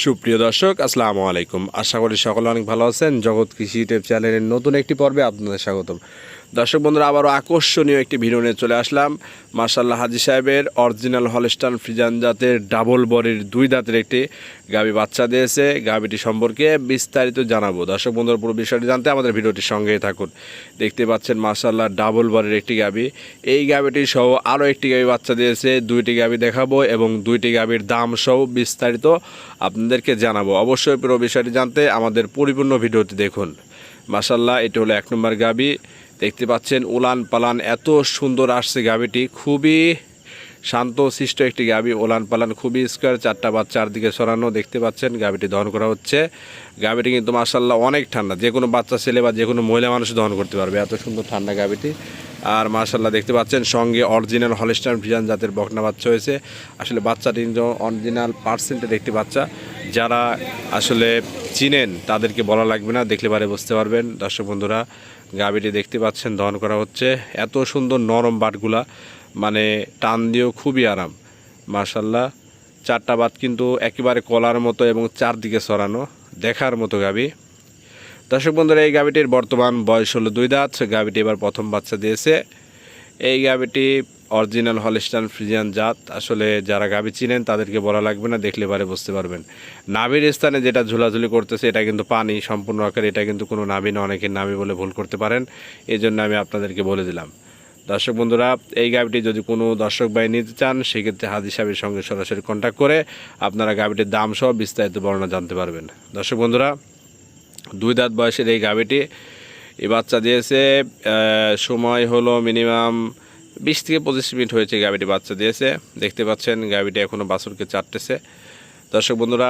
সুপ্রিয় দর্শক, আসসালামু আলাইকুম। আশা করি সকলে অনেক ভালো আছেন। জগৎ কৃষি ইউটিউব চ্যানেলের নতুন একটি পর্বে আপনাদের স্বাগতম। দর্শক বন্ধুরা, আবারও আকর্ষণীয় একটি ভিডিও নিয়ে চলে আসলাম। মার্শাল্লাহ হাজি সাহেবের অরিজিনাল হলস্টান ফ্রিজান জাতের ডাবল বডির দুই দাঁতের একটি গাবি বাচ্চা দিয়েছে। গাবিটি সম্পর্কে বিস্তারিত জানাব। দর্শক বন্ধুরা, পুরো বিষয়টি জানতে আমাদের ভিডিওটির সঙ্গেই থাকুন। দেখতে পাচ্ছেন মার্শাল্লাহ ডাবল বডির একটি গাবি। এই গাবিটি সহ আরও একটি গাবি বাচ্চা দিয়েছে। দুইটি গাবি দেখাবো এবং দুইটি গাবির দাম সহ বিস্তারিত আপনাদেরকে জানাব। অবশ্যই পুরো বিষয়টি জানতে আমাদের পরিপূর্ণ ভিডিওটি দেখুন। মাসাল্লাহ এটি হলো এক নম্বর গাবি। দেখতে পাচ্ছেন উলান পালান, এত সুন্দর আসছে গাবিটি। খুবই শান্ত শিষ্ট একটি গাবি ওলান পালান, খুবই স্কোয়ার চারটা বা চারদিকে সরানো দেখতে পাচ্ছেন, গাবিটি দহন করা হচ্ছে। গাবিটি কিন্তু মাসাল্লাহ অনেক ঠান্ডা, যে কোনো বাচ্চা, ছেলে বা যে কোনো মহিলা মানুষ দহন করতে পারবে, এত সুন্দর ঠান্ডা গাবিটি। আর মার্শাল্লাহ দেখতে পাচ্ছেন সঙ্গে অরিজিনাল হলিস্টান ভিজান জাতের বকনা বাচ্চা হয়েছে। আসলে বাচ্চাটি অরিজিনাল পার্সেন্টের একটি বাচ্চা। যারা আসলে চিনেন, তাদেরকে বলা লাগবে না, দেখলে পারে বুঝতে পারবেন। দর্শক বন্ধুরা গাবিটি দেখতে পাচ্ছেন, দহন করা হচ্ছে। এত সুন্দর নরম বাটগুলা মানে টান দিয়েও খুবই আরাম। মার্শাল্লাহ চারটা বাত কিন্তু একেবারে কলার মতো এবং চারদিকে সরানো, দেখার মতো গাবি দর্শক বন্ধুরা, এই গাবিটির বর্তমান বয়স হলো দুই দাঁত। গাবিটি এবার প্রথম বাচ্চা দিয়েছে। এই গাবিটি অরিজিনাল হলিস্টান ফ্রিজিয়ান জাত। আসলে যারা গাবি চিনেন, তাদেরকে বলা লাগবে না, দেখলে পারে বুঝতে পারবেন। নাভির স্থানে যেটা ঝুলাঝুলি করতেছে, এটা কিন্তু পানি, সম্পূর্ণ আকারে, এটা কিন্তু কোনো নাভি না অনেকের নাভি বলে ভুল করতে পারেন। এই জন্য আমি আপনাদেরকে বলে দিলাম। দর্শক বন্ধুরা, এই গাবিটি যদি কোনো দর্শক ভাই নিতে চান, সেক্ষেত্রে হাজি সাহেবের সঙ্গে সরাসরি কন্ট্যাক্ট করে আপনারা গাবিটির দাম সহ বিস্তারিত বর্ণনা জানতে পারবেন। দর্শক বন্ধুরা, দুই দাঁত বয়সের এই গাভিটি এই বাচ্চা দিয়েছে সময় হলো মিনিমাম বিশ থেকে পঁচিশ মিনিট হয়েছে গাভিটি বাচ্চা দিয়েছে। দেখতে পাচ্ছেন গাভিটি এখনও বাছুরকে চাটতেছে। দর্শক বন্ধুরা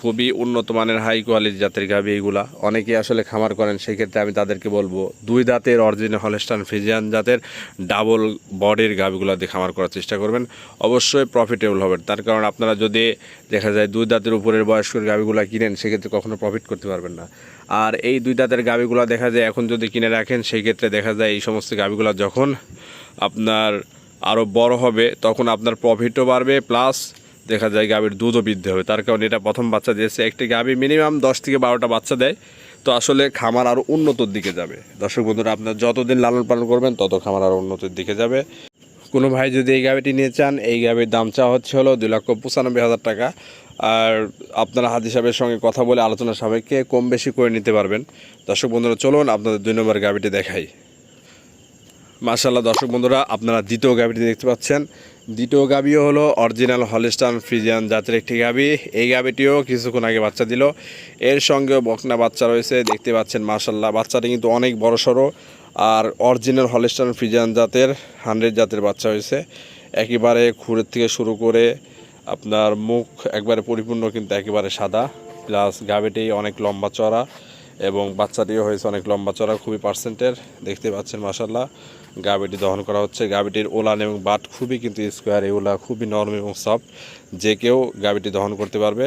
খুবই উন্নত মানের হাই কোয়ালিটি জাতের গাভি এইগুলা অনেকে আসলে খামার করেন সেই ক্ষেত্রে আমি তাদেরকে বলব, দুই দাঁতের অরিজিনাল হলেস্টান ফিজিয়ান জাতের ডাবল বডির গাভিগুলো দিয়ে খামার করার চেষ্টা করবেন। অবশ্যই প্রফিটেবল হবেন তার কারণ আপনারা যদি দেখা যায় দুই দাঁতের উপরের বয়স্কের গাভিগুলো কিনেন, সেক্ষেত্রে কখনো প্রফিট করতে পারবেন না। আর এই দুই দাঁতের গাভিগুলো দেখা যায় এখন যদি কিনে রাখেন সেই ক্ষেত্রে দেখা যায় এই সমস্ত গাভিগুলো যখন আপনার আরও বড় হবে, তখন আপনার প্রফিটও বাড়বে প্লাস দেখা যায় গাভীর দুধও বৃদ্ধি হবে। তার কারণে এটা প্রথম বাচ্চা দিয়েছে। একটি গাভী মিনিমাম দশ থেকে বারোটা বাচ্চা দেয়। তো আসলে খামার আরও উন্নতর দিকে যাবে। দর্শক বন্ধুরা, আপনার যতদিন লালন পালন করবেন, তত খামার আরও উন্নতির দিকে যাবে। কোনো ভাই যদি এই গাভিটি নিয়ে চান, এই গাভীর দাম চাওয়া হচ্ছে হলো দুই লক্ষ পঁচানব্বই হাজার টাকা। আর আপনারা হাজি সাহেবের সঙ্গে কথা বলে আলোচনা সাপেক্ষে কম বেশি করে নিতে পারবেন। দর্শক বন্ধুরা, চলুন আপনাদের দুই নম্বর গাভিটি দেখাই। মার্শাল্লাহ দর্শক বন্ধুরা, আপনারা দ্বিতীয় গাভিটি দেখতে পাচ্ছেন। দ্বিতীয় গাভিও হলো অরিজিনাল হলিস্টান ফ্রিজিয়ান জাতের একটি গাভি এই গাভিটিও কিছুক্ষণ আগে বাচ্চা দিল। এর সঙ্গেও বকনা বাচ্চা রয়েছে, দেখতে পাচ্ছেন মার্শাল্লাহ বাচ্চাটি কিন্তু অনেক বড় সড়ো আর অরিজিনাল হলিস্টান ফ্রিজিয়ান জাতের, হান্ড্রেড জাতের বাচ্চা হয়েছে। একেবারে খুরের থেকে শুরু করে আপনার মুখ একবারে পরিপূর্ণ, কিন্তু একেবারে সাদা। প্লাস গাভিটি অনেক লম্বা চড়া এবং বাচ্চাটিও হয়েছে অনেক লম্বা চড়া, খুবই পার্সেন্টের দেখতে পাচ্ছেন মাসাল্লাহ গাভিটি দহন করা হচ্ছে। গাভিটির ওলান এবং বাট খুবই কিন্তু স্কোয়ার এই ওলা খুবই নরম এবং সফট যে কেউ গাভিটি দহন করতে পারবে।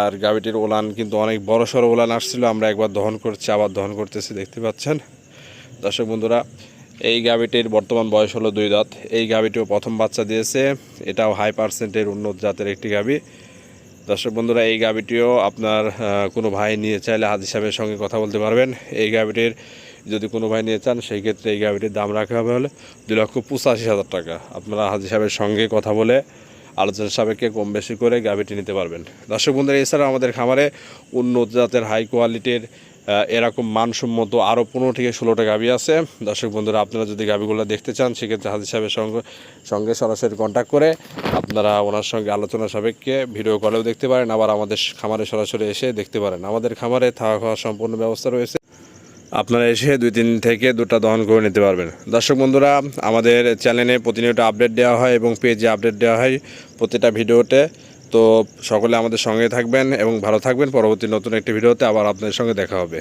আর গাভিটির ওলান কিন্তু অনেক বড় সড়ো ওলান আসছিল, আমরা একবার দহন করছি, আবার দহন করতেছি, দেখতে পাচ্ছেন। দর্শক বন্ধুরা, এই গাভিটির বর্তমান বয়স হলো দুই দাঁত। এই গাভিটিও প্রথম বাচ্চা দিয়েছে। এটাও হাই পার্সেন্টের উন্নত জাতের একটি গাভি। দর্শক বন্ধুরা, এই গাভিটিও আপনার কোনো ভাই নিয়ে চাইলে হাজি সাহেবের সঙ্গে কথা বলতে পারবেন। এই গাভিটির যদি কোনো ভাই নিয়ে চান, সেই ক্ষেত্রে এই গাভিটির দাম রাখা হবে হলে দু লক্ষ পঁচাশি হাজার টাকা। আপনারা হাজি সাহেবের সঙ্গে কথা বলে আলোচনা সাপেক্ষে কম বেশি করে গাভিটি নিতে পারবেন। দর্শক বন্ধুরা, এছাড়াও আমাদের খামারে উন্নত জাতের হাই কোয়ালিটির এরকম মানসম্মত আরও পনেরো থেকে ষোলোটা গাভি আছে। দর্শক বন্ধুরা, আপনারা যদি গাভিগুলো দেখতে চান, সেক্ষেত্রে হাজির সাহেবের সঙ্গে সঙ্গে সরাসরি কন্ট্যাক্ট করে আপনারা ওনার সঙ্গে আলোচনা সাপেক্ষে ভিডিও কলেও দেখতে পারেন, আবার আমাদের খামারে সরাসরি এসে দেখতে পারেন। আমাদের খামারে থাকা খাওয়ার সম্পূর্ণ ব্যবস্থা রয়েছে। আপনারা এসে দুই তিন থেকে দুটা দহন করে নিতে পারবেন। দর্শক বন্ধুরা, আমাদের চ্যানেলে প্রতিনিয়ত আপডেট দেওয়া হয় এবং পেজে আপডেট দেওয়া হয় প্রতিটা ভিডিওতে তো সকলে আমাদের সঙ্গে থাকবেন এবং ভালো থাকবেন। পরবর্তী নতুন একটি ভিডিওতে আবার আপনাদের সঙ্গে দেখা হবে।